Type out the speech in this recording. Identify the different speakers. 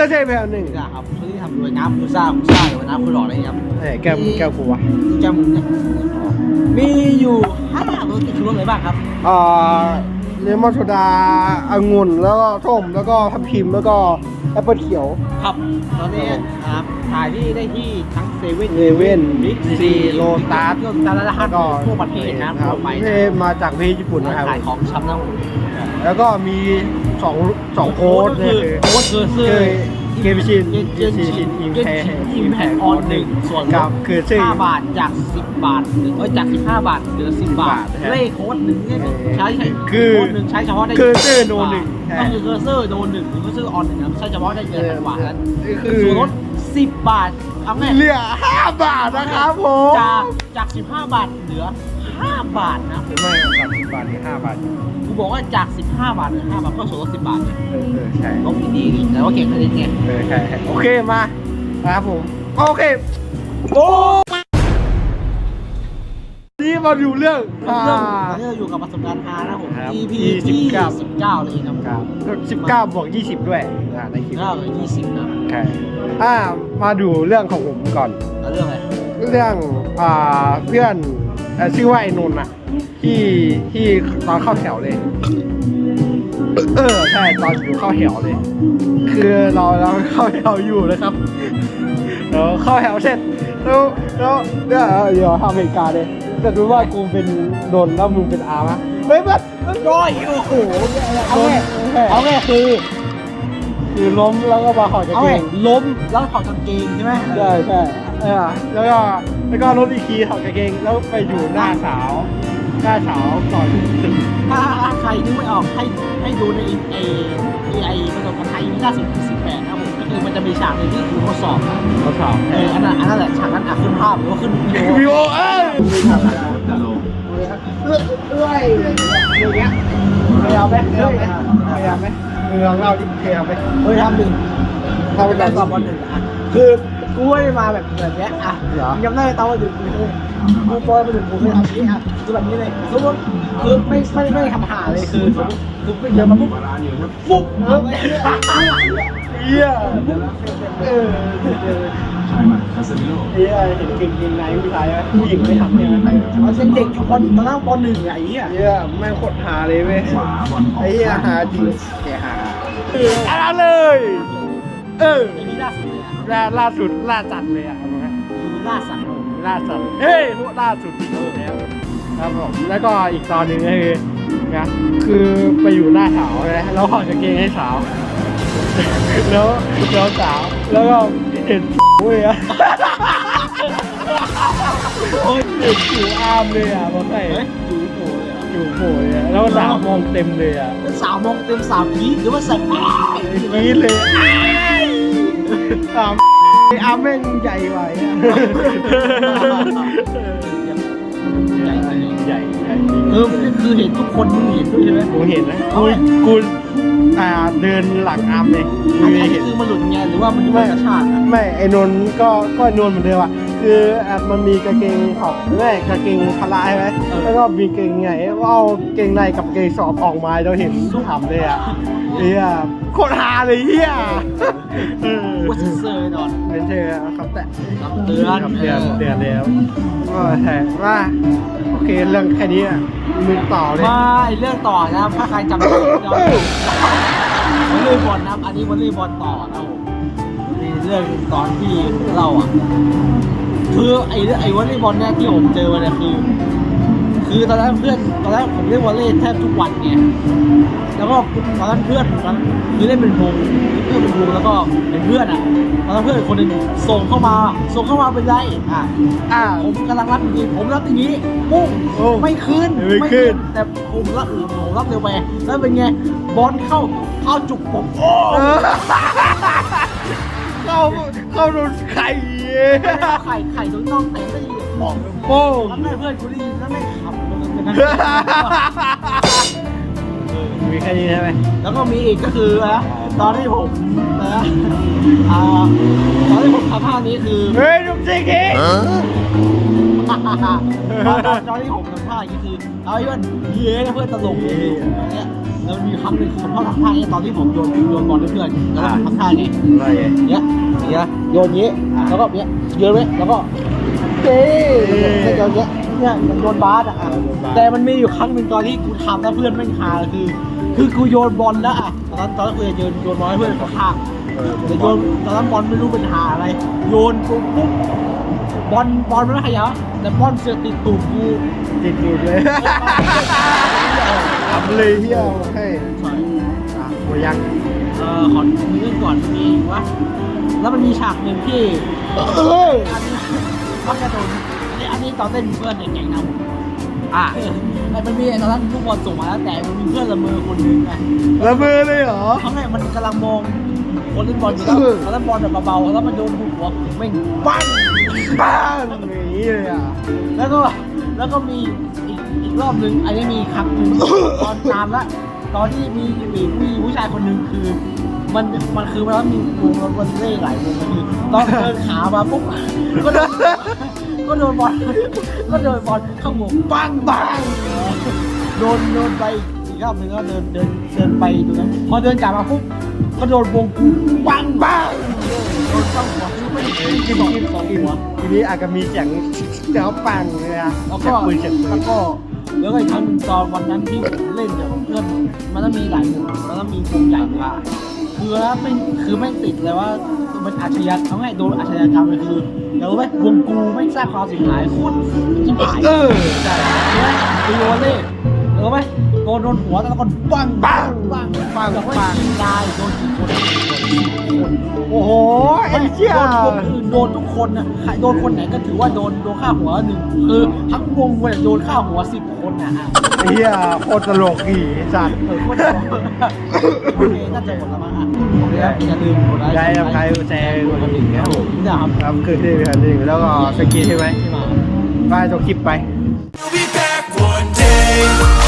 Speaker 1: ก็ใช่แบบหนึ่ง
Speaker 2: นี่นะครับชุดที่ทำโดยน้ำคูซ่าคูซ่าหรือว่าน้ำคูหล่ออะไรครับ
Speaker 1: เอ้ยแก้วแก้วกูวะ
Speaker 2: แก้วมุมเนี่ยมีอยู่ห้ารสคือรสอะไรบ้างครับ
Speaker 1: อ่าเลมอนโซดาองุ่นแล้วก็ส้มแล้วก็ทับทิมแล้วก็ แอปเปิลเขียว
Speaker 2: ครับ ตอนนี้นะครับถ่ายที่ได้ที่ทั้งเซเว่น
Speaker 1: เซเว่น
Speaker 2: บิ๊ก
Speaker 1: ซีโลตัส
Speaker 2: โลตัสและฮัท
Speaker 1: ก็
Speaker 2: ทั่วประเทศนะ
Speaker 1: ค
Speaker 2: ทั่
Speaker 1: รั
Speaker 2: ว
Speaker 1: บ
Speaker 2: ไป
Speaker 1: เท
Speaker 2: นะ
Speaker 1: มาจากประเทศญี่ปุ่นนะครับ
Speaker 2: ขายของชำนะผม
Speaker 1: แล้วก็มีสองสองโค้ด
Speaker 2: ก็
Speaker 1: เนี่ย
Speaker 2: คือ
Speaker 1: คือ
Speaker 2: โค้ดคือซื้อ
Speaker 1: คือ เกมชิน
Speaker 2: เกม
Speaker 1: เกมชินอิมแพร์
Speaker 2: อิมแพร์ออนหนึ่งส่วนล
Speaker 1: ครับ
Speaker 2: ด
Speaker 1: คือชื่อ
Speaker 2: 5บาทจาก10บาทหรือเอ้ยจาก15บาทเหลือ10บาท
Speaker 1: นะฮะ
Speaker 2: เลขโค้ดหนึ่งเนี่ยใช้
Speaker 1: คือ
Speaker 2: โค้ดหนึ่งใช้เฉพาะได้
Speaker 1: คือชื่อโนหนึ่ง
Speaker 2: ก็คือเคอร์เซอร์โนหนึ่งหรือเคอร์เซอร์ออนหนึ่งนะครับใช้เฉพาะได้เกินพันบาทนั้น
Speaker 1: คือ
Speaker 2: ส่วนลด10บาทเอาไง
Speaker 1: เหลือห้าบาทนะครับผม
Speaker 2: จากจาก15บาทเหลือ 5 บาทนะผม
Speaker 1: ไม่จากสิบบาทเหลือห้าบาท
Speaker 2: กูบอกว่าจาก 15 บาทเหลือ5บาทก็ส่วนลด10 บาท
Speaker 1: เออเออใช่
Speaker 2: ลบดีๆแต่ว่าเก่งคณิตไง
Speaker 1: เออใช่ใช่โอเคมาครับผมโอเคโอ้นี่มาดูเรื่อง
Speaker 2: เรื่องตอนนี้เราอยู่กับประสบการณ์ฮานะผม
Speaker 1: ครับ
Speaker 2: EP
Speaker 1: EP
Speaker 2: ที่
Speaker 1: 19
Speaker 2: 19เลยครับ
Speaker 1: ครับสิบเก้าบวกยี่สิบด้วยอ่าในคลิป
Speaker 2: เก้าหรือ20นะ
Speaker 1: ใช่อ่ามาดูเรื่องของผมก่อน
Speaker 2: แล้วเรื่องอะไร
Speaker 1: เรื่องอ่าเพื่อนเอ่อชื่อว่าไอ้นนท์อะที่ที่ตอนเข้าแถวเลย เออใช่ตอนอยู่เข้าแถวเลย คือเราเราเข้าแถวอยู่นะครับเราเข้าแถวเสร็จแล้วแล้วเดี๋ยวเดี๋ยวทำเหตุการณ์เลยแต่ดูว่ากูเป็นโดนแล้วมึงเป็นอาร์มะเฮ้ยมันมัน
Speaker 2: ร้อยโอ้โห
Speaker 1: เอาไง
Speaker 2: เอาไงคือ
Speaker 1: คือล้มแล้วก็มาหอดกาง
Speaker 2: เอา
Speaker 1: เก
Speaker 2: ไง
Speaker 1: ง
Speaker 2: ล้มแล้วถอดกางเกงใช่ไหม
Speaker 1: ใช่ใช่ เออแล้วก็แล้วก็รถอีกทีถอดกางเกงแล้วไปอยู่หน้าสาวหน้าสาวก่อนถึง
Speaker 2: ถ้าถ้าใครนึกไม่ออกให้ให้ดูในไอไอไอประสบการณ์ไทยที่ล่าสุดคือ18นะครับผมก็คือมันจะมีฉากหนึงที่ครูทดสอบอะ
Speaker 1: เขาสาว
Speaker 2: เอออันนั้นอันนั้นแหละฉากนั้นอะขึ้นภาพหรือว่าขึ้นวิดีโอ
Speaker 1: วิวเอ้ยเอ้ยเอ้ยอย่างเงี้ยเคยเอาไหมเคยเอาไหมเคยเอาไหมเออลองเล่าดิเคยเอาไหม
Speaker 2: เฮ้ยทำหนึ่ง
Speaker 1: ทำเป็น
Speaker 2: แต่
Speaker 1: แบบ
Speaker 2: สอบวันหนึ่งอะ คือกูไม่ได้มาแบบแบบเนี้ยอะ
Speaker 1: เหรอ
Speaker 2: จำได้ตอนวันหนึ่งกูเคยกูปอยวันหนึ่งกูเคยทำนี้อะคือแบบนี้เลยสมมติคือไม่ไม่ไม่ทำหาเลยคือสมมติคือไปเดินมาปุ๊บปุ๊บเออ
Speaker 1: เหี้ยเออเหี้ยเห็นเก่งเก่งในผู้ชายผู้หญิงไม่ทำใช่ไหม
Speaker 2: มันเป็นเด็กอยู่ปอนตอนนั้นปหนึ่งไอ้เหี้ย
Speaker 1: เหี้ยแม่งโคตรหาเลยเว้ยไอ้เหี้ยหาจริงแกหาอะไรเลยเออ
Speaker 2: ไอ้นี่ล่าสุดเลยอะ
Speaker 1: ล่าล่าสุดล่าจัดเลยอะเอาไหม
Speaker 2: คือล่าสัตว์
Speaker 1: ล่าสัตว์เฮ้ยพวกล่าสุดที่สุดแล้วครับผมแล้วก็อีกตอนหนึ่งก็คือนะคือไปอยู่หน้าสาวนะแล้วถอดกางเกงให้สาวแล้วแล้วสาวแล้วก็เห็นเว้ยอะโอ้ยเห็นผิวอามเลยอะบอกให้
Speaker 2: เฮ้ยอยู่โผล่เลยเหรอ
Speaker 1: อยู่โผล่เลยอะแล้วสาวมองเต็มเลยอะ
Speaker 2: เป็นสาวมองเต็มสาวพีดหรือว่าสัตว์
Speaker 1: กรี๊ดเลย สามไอ้อามแม่งใหญ่ไว้อะ
Speaker 2: ใหญ่เลย
Speaker 1: ใหญ่ใหญ่จริง
Speaker 2: เออคือเห็นทุกคนมึงเห็นด้วยใช่ไหม
Speaker 1: กูเห็นนะกูกูอ่าเดินหลังอามเลยกู
Speaker 2: อัน
Speaker 1: ไม่
Speaker 2: นี้
Speaker 1: เห็น
Speaker 2: คือมันหลุดไงหรือว่ามันไม่กระชากอะ
Speaker 1: ไม่ไอ้นนท์ก็ก็ไอ้นนท์เหมือนเดิมอะ คืออะมันมีกางเกงขอบไม่กางเกงพละใช่ไหมแล้วก็มีกางเกงไงว่าเอาเกงในกับเกงสอบออกมาเราเห็นทำเลยอะเฮียโคตรฮาเลยเฮียเออ
Speaker 2: ว่าจะเซอร์นอน
Speaker 1: เป็นเธอครับแต่
Speaker 2: คำเตือน
Speaker 1: คำเตือนเตือนแล้วก็ใช่ว่าโอเคเรื่องแค่นี้อะมึงต่อเลย
Speaker 2: มาไอเรื่องต่อนะครับถ้าใครจำได้เดี๋ยววอลเลย์บอลนะครับอันนี้วอลเลย์บอลต่อนะผมมีเรื่องตอนที่เราอะ คือไอ้เรื่องไอ้วอลเลย์บอลเนี่ยที่ผมเจอมาเนี่ยคือ คือตอนนั้นเพื่อนตอนแรกผมเล่นวอลเลย์แทบทุกวันไงแล้วก็ตอนนั้นเพื่อนตอนนั้นคือเล่นเป็นวงเพื่อนเป็นวงแล้วก็เป็นเพื่อนอะตอนนั้นเพื่อนอีกคนหนึ่งส่งเข้ามาส่งเข้ามาเป็นไรอะ
Speaker 1: อ่า
Speaker 2: ผมกำลังรับอย่างนี้ผมรับอย่างนี้ปุ้ง
Speaker 1: โอ้
Speaker 2: ไม่ขึ้น
Speaker 1: ไม่ขึ้น
Speaker 2: แต่ผมรับอื่นผมรับเร็วไปแล้วเป็นไงบอลเข้าเข้าจุกผมโอ้
Speaker 1: เออเข้าเข้าโดนไข่
Speaker 2: ไข่ไข่ตรงน่องเตะได้ยินบอกเลย
Speaker 1: โป้ง
Speaker 2: แล้วแม่เพื่อนกูได้ยินแล้วไม่ขับมันเป็นนั่น
Speaker 1: มีแค่นี้ใช่ไหม
Speaker 2: แล้วก็มีอีกก็คือนะตอนที่ผมนะอ่าตอนที่ผมทำท่านี้คือ
Speaker 1: เฮ้ยลูกจิกอีก
Speaker 2: ตอนตอนที่ผมทำท่าอย่างนี้คือเอาไอ้เพื่อนเย้เพื่อนตลกเลยอย่างเงี้ย แล้วมันมีครั้งหนึ่งผมชอบทำท่าอย่างนี้ตอนที่ผมโยนโยนบอลให้เพื่อนแล้วก็ทำท่าอย่างนี้
Speaker 1: อะไร
Speaker 2: เนี้ยเนี้ยโยนงี้แล้วก็เนี้ยโยนไว้แล้วก็เจ๊เนี่ยโยนเนี้ยเนี่ยมันโยนบาสอะอะแต่มันมีอยู่ครั้งหนึ่งตอนที่กูทำแล้วเพื่อนไม่งฮาคือ คือกูโยนบอลแล้วอะตอนนั้นตอนนั้นกูจะโยนโยนบอลให้เพื่อนข้างแต่โยนตอนนั้นบอลไม่รู้เป็นหาอะไร โยนปุ๊บปุ๊บบอลบอลมันไม่ขยับแต่บอลเสือกติดตูดกู
Speaker 1: ติดอยู่เลยทำ เลยเฮียให้
Speaker 2: ใช่
Speaker 1: อะโอ้ยัง
Speaker 2: เออขอมีเรื่องก่อนมีวะแล้วมันมีฉากหนึ่งที่เอออันนี้มักจะโดนอันนี้อันนี้ตอนเต้นเพื่อนในแก๊งนะผม
Speaker 1: อะ
Speaker 2: เออแต่มันมีตอนนั้นลูกบอลส่งมาแล้วแต่มันมีเพื่อนละเมอคนหนึงไง
Speaker 1: ละเมอเลยเหรอ
Speaker 2: ครั้งแรกมันกำลังมองคนเล่นบอลอยู่แล้ว
Speaker 1: เออ
Speaker 2: แล้วบอลแบบเบาๆแล้วมันโดนหัวแม่งปัง
Speaker 1: บ้างอย่างนี้เลยอะ
Speaker 2: แล้วก็แล้วก็มี อีกอีกรอบหนึ่งอันนี้มีครั้งหนึ่งตอนนานละตอนที่มีมีมีผู้ชายคนหนึ่งคือ มันมันคือมันมีวงมันเล่หลายวงก็คือตอนเดินขามาปุ๊บก็โดนก็โดนบอลก็โดนบอลเข้าหัวปังปังโดนโดนไปอีกรอบหนึ่งก็เดินเดินเดินไปตรงนั้นพอเดินกลับมาปุ๊บก็โดนวงกูปังปังโดนเข้าหัวคือไม่ได้
Speaker 1: กิน
Speaker 2: กิน
Speaker 1: กิน
Speaker 2: สอง
Speaker 1: กิน
Speaker 2: หัว
Speaker 1: ทีนี้อาจจะมีเสียงเสียงปังเลยอะ
Speaker 2: แล้ว
Speaker 1: เสี
Speaker 2: ก็
Speaker 1: ยงปืนเสียงปื
Speaker 2: แล้
Speaker 1: น
Speaker 2: วก็ แล้วก็อีกครั้งหนึ่งตอนวันนั้นที่ผมเล่นกับเพื่อนมันต้องมีหลายคนมันต้องมีวงใหญ่มาคือแล้วไม่คือไม่ติดเลยว่ามันอาชญากรรมไงโดนอาชญากรรมเลยคือเดี๋ยวไหมวงกูไม่สร้างความเสียหายโคตรชิบหาย
Speaker 1: เออ
Speaker 2: ใช่ไหมตัวเล่ เดี๋ยวไหมโดนโดนหัวแล้วก็ปังปังปังปังแล้วก็ยิงตายโดนกี่คนคน
Speaker 1: โอ้โหไอ้เชี่ย
Speaker 2: โดนวงอื่นโดนทุกคนน่ะใครโดนคนไหนก็ถือว่าโดนโดนฆ่าหัวหนึ่งคือทั้งวงเนี่ยโดนฆ่าหัวสิบคนนะฮะ
Speaker 1: ไอ้เฮียโคตรตลกอีสัตว์
Speaker 2: เออโคตรโอเคน่าจะหมดแล้วมั้งอะโอเคครับอย่าลืมกดไลค์
Speaker 1: ย้ายทำใครแชร์กดกระดิ่งนะครับผม
Speaker 2: นี่นะครับ
Speaker 1: ครับคือที่เป็นหนึ่งแล้วก็สกีใช่ไหม
Speaker 2: ที่มา
Speaker 1: ไปจบคลิปไป
Speaker 3: We'll be back one day.